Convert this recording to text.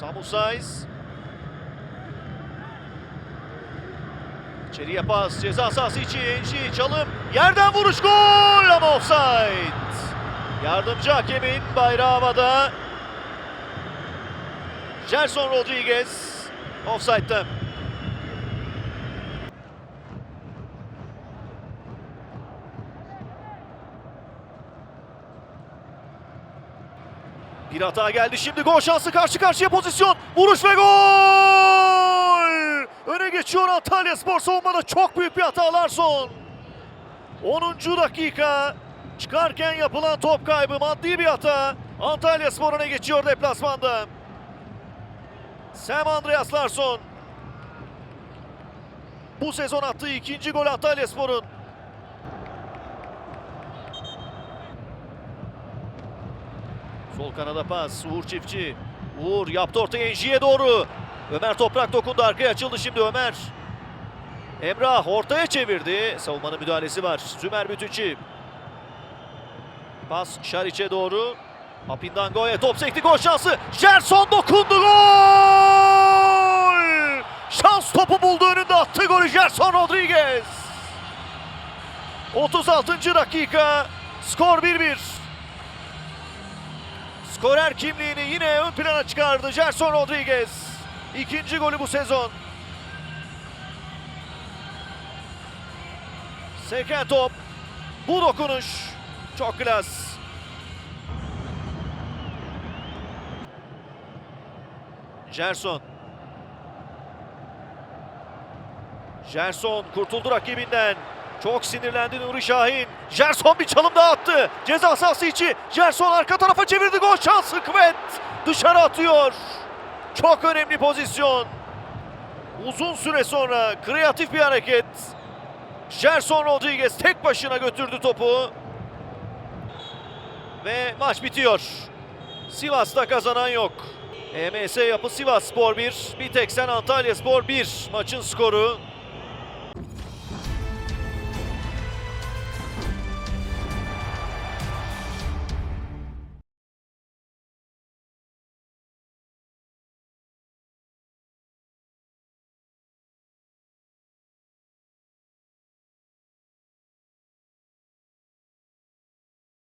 Samu Saiz. İçeriye pas. Ceza sahası içi. Enji çalım. Yerden vuruş gol ama offside. Yardımcı hakemin bayrağı havada. Gerson Rodriguez offside'da. Bir hata geldi şimdi gol şansı karşı karşıya pozisyon. Vuruş ve gol! Öne geçiyor Antalya Spor savunmada çok büyük bir hata Larson. 10. dakika çıkarken yapılan top kaybı maddi bir hata. Antalya Spor öne geçiyor deplasmanda. Sam Andreas Larsson. Bu sezon attığı ikinci gol Antalya Spor'un. Sol kanada pas. Uğur Çiftçi. Uğur yaptı ortaya Enji'ye doğru. Ömer Toprak dokundu. Arkaya açıldı şimdi Ömer. Emrah ortaya çevirdi. Savunmanın müdahalesi var. Sümer Bütüçi. Pas Şariç'e doğru. Apindango'ya top sekti gol şansı. Gerson dokundu gol! Şans topu buldu önünde attı golü Gerson Rodriguez. 36. dakika. Skor 1-1. Skorer kimliğini yine ön plana çıkardı Gerson Rodriguez. İkinci golü bu sezon. Seken top. Bu dokunuş çok klas. Gerson. Gerson kurtuldu rakibinden. Çok sinirlendi Nuri Şahin. Gerson bir çalım daha attı. Ceza sahası içi. Gerson arka tarafa çevirdi. Gol şansı Kvet. Dışarı atıyor. Çok önemli pozisyon. Uzun süre sonra kreatif bir hareket. Gerson Rodriguez tek başına götürdü topu. Ve maç bitiyor. Sivas'ta kazanan yok. EMS yapı Sivas Spor 1, Biteksen Antalya Spor 1 maçın skoru.